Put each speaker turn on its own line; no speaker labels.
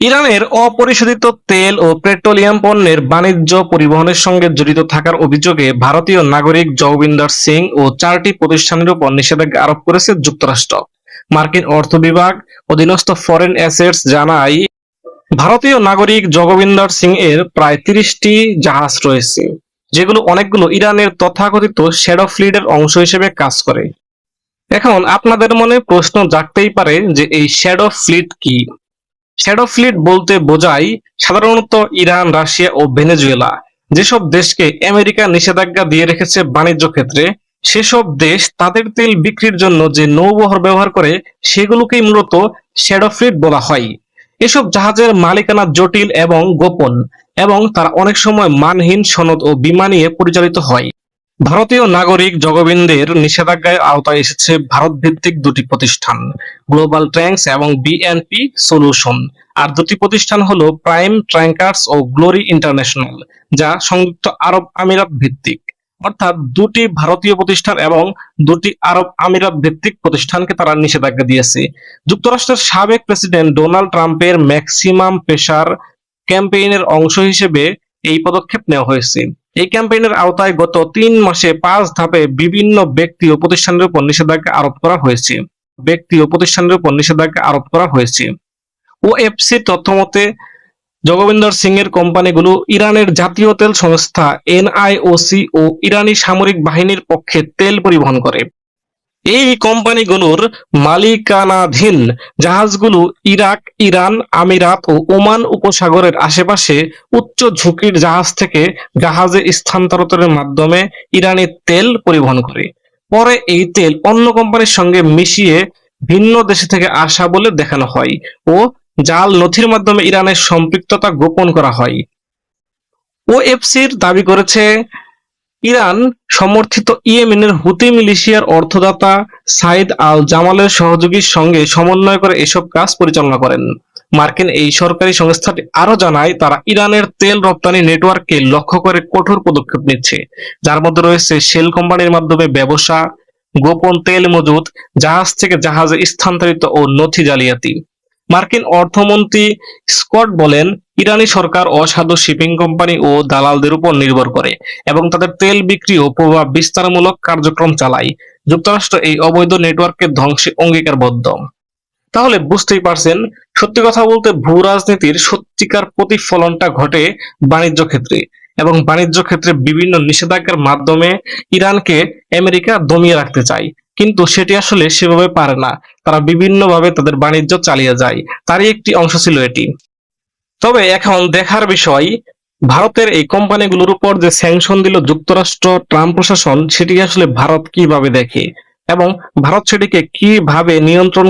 ইরানের অপরিশোধিত তেল ও পেট্রোলিয়াম পণ্যের বাণিজ্য পরিবহনের সঙ্গে জড়িত থাকার অভিযোগে ভারতীয় নাগরিক জগবিন্দর সিং ও চারটি প্রতিষ্ঠানের উপর নিষেধাজ্ঞা আরোপ করেছে যুক্তরাষ্ট্র। মার্কিন অর্থ বিভাগ অধীনস্থ ফরেন অ্যাসেটস জানায়, ভারতীয় নাগরিক জগবিন্দর সিং এর প্রায় তিরিশটি জাহাজ রয়েছে, যেগুলো অনেকগুলো ইরানের তথাকথিত শ্যাডো ফ্লিডের অংশ হিসেবে কাজ করে। এখন আপনাদের মনে প্রশ্ন জাগতেই পারে যে এই শ্যাডো ফ্লিট কি? শ্যাডো ফ্লিট বলতে বোঝায় সাধারণত ইরান, রাশিয়া ও ভেনেজুয়েলা। যেসব দেশকে আমেরিকা নিষেধাজ্ঞা দিয়ে রেখেছে বাণিজ্য ক্ষেত্রে, সেসব দেশ তাদের তেল বিক্রির জন্য যে নৌবহর ব্যবহার করে, সেগুলোকেই মূলত শ্যাডো ফ্লিট বলা হয়। এসব জাহাজের মালিকানা জটিল এবং গোপন, এবং তারা অনেক সময় মানহীন সনদ ও বিমা নিয়ে পরিচালিত হয়। ভারতীয় নাগরিক জগবিন্দের নিষেধাজ্ঞায় আওতায় এসেছে ভারত ভিত্তিক দুটি প্রতিষ্ঠান, গ্লোবাল ট্র্যাঙ্কস এবং বিএনপি সলিউশন আর দুটি প্রতিষ্ঠান হলো প্রাইম ট্র্যাঙ্কার্স ও গ্লোরি ইন্টারন্যাশনাল, যা সংযুক্ত আরব আমিরাত ভিত্তিক। অর্থাৎ দুটি ভারতীয় প্রতিষ্ঠান এবং দুটি আরব আমিরাত ভিত্তিক প্রতিষ্ঠানকে তারা নিষেধাজ্ঞা দিয়েছে। যুক্তরাষ্ট্রের সাবেক প্রেসিডেন্ট ডোনাল্ড ট্রাম্পের ম্যাক্সিমাম প্রেসার ক্যাম্পেইনের অংশ হিসেবে এই পদক্ষেপ নেওয়া হয়েছে। এই ক্যাম্পেইনের আওতায় গত তিন মাসে পাঁচ ধাপে বিভিন্ন ব্যক্তি ও প্রতিষ্ঠানের উপর নিষেধাজ্ঞা আরোপ করা হয়েছে। ব্যক্তি ও প্রতিষ্ঠানের উপর নিষেধাজ্ঞা আরোপ করা হয়েছে। ওএফসি তথ্যমতে, জগবিন্দর সিং এর কোম্পানিগুলো ইরানের জাতীয় তেল সংস্থা এনআইওসি ও ইরানি সামরিক বাহিনীর পক্ষে তেল পরিবহন করে। এই কোম্পানিগুলোর মালিকানাধীন জাহাজগুলো ইরাক, ইরান, আমিরাত ও ওমান উপসাগরের আশেপাশে উচ্চ ঝুঁকির জাহাজ থেকে জাহাজে স্থানান্তরের মাধ্যমে ইরানি তেল পরিবহন করে। পরে এই তেল অন্য কোম্পানির সঙ্গে মিশিয়ে ভিন্ন দেশে থেকে আসা বলে দেখানো হয় ও জাল নথির মাধ্যমে ইরানের সম্পৃক্ততা গোপন করা হয়। ওএফসির দাবি করেছে ইরান সমর্থিত ইয়েমেনের হুতি মিলিশিয়ার অর্থদাতা সাইদ আল জামালের সহযোগীর সঙ্গে সমন্বয় করে এসব কাজ পরিচালনা করেন। মার্কিন এই সরকারি সংস্থাটি আরও জানায়, তারা ইরানের তেল রপ্তানি নেটওয়ার্ককে লক্ষ্য করে কঠোর পদক্ষেপ নিচ্ছে। যার মধ্যে রয়েছে শেল কোম্পানির মাধ্যমে ব্যবসা, গোপন তেল মজুত জাহাজ থেকে জাহাজে স্থানান্তরিত ও নথি জালিয়াতি। মার্কিন অর্থমন্ত্রী স্কট বলেন, ইরানি সরকার অসাধু শিপিং কোম্পানি ও দালালদের উপর নির্ভর করে এবং তাদের তেল বিক্রি ও প্রভাব বিস্তারমূলক কার্যক্রম চালায়। যুক্তরাষ্ট্র এই অবৈধ নেটওয়ার্ককে ধ্বংসে অঙ্গীকারবদ্ধ। তাহলে বুঝতেই পারছেন, সত্যি কথা বলতে ভূ রাজনীতির সত্যিকার প্রতিফলনটা ঘটে বাণিজ্য ক্ষেত্রে এবং বাণিজ্য ক্ষেত্রে বিভিন্ন নিষেধাজ্ঞার মাধ্যমে ইরানকে আমেরিকা দমিয়ে রাখতে চায়। কিন্তু সেটি আসলে সেভাবে পারে না। তারা বিভিন্নভাবে তাদের বাণিজ্য চালিয়ে যায়। তারই একটি অংশ ছিল এটি। তবে এখন দেখার বিষয়, ভারতের এই কোম্পানিগুলোর উপর যে স্যাংশন দিল যুক্তরাষ্ট্র, ট্রাম্প প্রশাসন, সেটি আসলে ভারত কীভাবে দেখে এবং ভারত সেটিকে কীভাবে নিয়ন্ত্রণ